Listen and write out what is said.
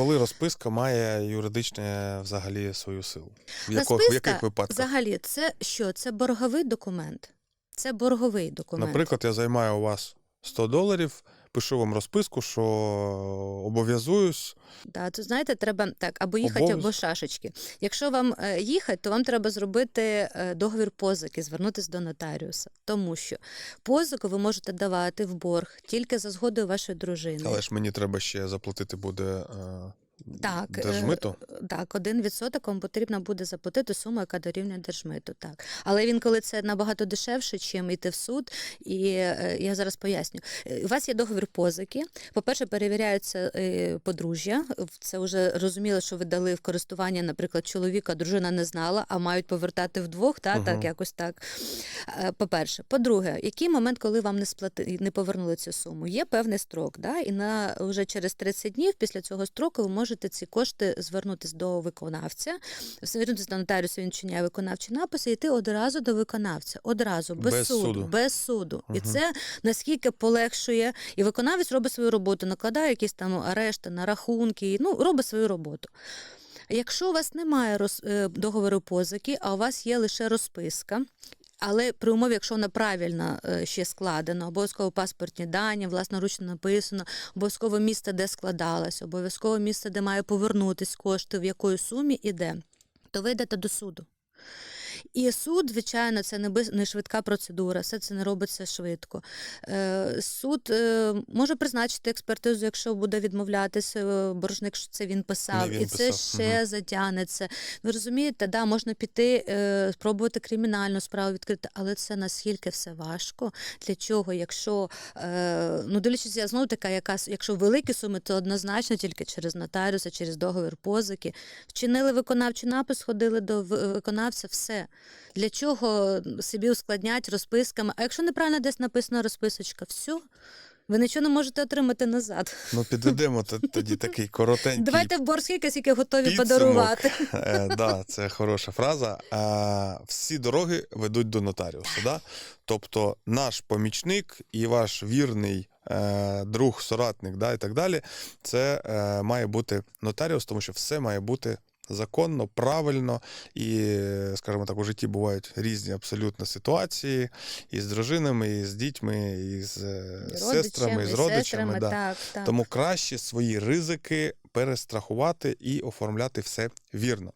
Коли розписка має юридичне взагалі свою силу? В, яких, в яких випадках? Взагалі, це що? Це борговий документ. Це борговий документ. Наприклад, я займаю у вас 100 доларів, пишу вам розписку, що обов'язуюсь. Да, то знаєте, треба так, або їхати, Обов'яз... або шашечки. Якщо вам е, їхати, то вам треба зробити е, договір позики, звернутися до нотаріуса. Тому що позику ви можете давати в борг тільки за згодою вашої дружини. Але ж мені треба ще заплатити буде е, Так, е, держмито. Так, один відсоток вам потрібно буде заплатити суму, яка дорівнює держмиту. Так. Але він, коли це набагато дешевше, чим йти в суд, і е, я зараз поясню. Е, У вас є договір позики. По-перше, перевіряється е, подружжя. Це вже розуміло, що ви дали в користування, наприклад, чоловіка, дружина не знала, а мають повертати вдвох, та, Мгм. так, якось так. По-перше. По-друге, який момент, коли вам не сплати, не повернули цю суму? Є певний строк, да? і на вже через 30 днів після цього строку ви можете ці кошти звернутися до виконавця, звернутися до нотаріуса, він чиняє виконавчі написи, і йти одразу до виконавця, одразу, без, Без суду, суду. без суду. І це наскільки полегшує, і виконавець робить свою роботу, накладає якісь там арешти на рахунки, ну робить свою роботу. Якщо у вас немає роз, е, договору позики, а у вас є лише розписка. Але при умові, якщо вона правильно е, ще складена, обов'язково паспортні дані, власноручно написано, обов'язково місце, де складалась, обов'язково місце, де має повернутись кошти, в якої сумі іде, то ви йдете до суду. І суд, звичайно, це не, швидка процедура, все це не робиться швидко. Е, суд е, може призначити експертизу, якщо буде відмовлятися е, боржник, що це він писав, він і це писав, ще мгм. затягнеться. Ви розумієте, да, можна піти, спробувати кримінальну справу відкрити, але це наскільки все важко. Для чого, якщо ну дивлячись, я знову така, яка якщо великі суми, то однозначно тільки через нотаріуса, через договір позики. Вчинили виконавчий напис, ходили до виконавця, все. Для чого собі ускладнять розписками? А якщо неправильно десь написана розписочка, все. Ви нічого не можете отримати назад. Ну, підведемо тоді такий коротенький Давайте в борг скільки, скільки готові підсумок. подарувати. Е, да, це хороша фраза. Е, всі дороги ведуть до нотаріуса. Да? Тобто наш помічник і ваш вірний е, друг, соратник, да, і так далі, це е, має бути нотаріус, тому що все має бути. Законно, правильно, і, е, скажімо так, у житті бувають різні абсолютно ситуації і з дружинами, і з дітьми, і з Родичами, сестрами, і з родичами. сестрами, да. так, так. Тому краще свої ризики перестрахувати і оформляти все вірно.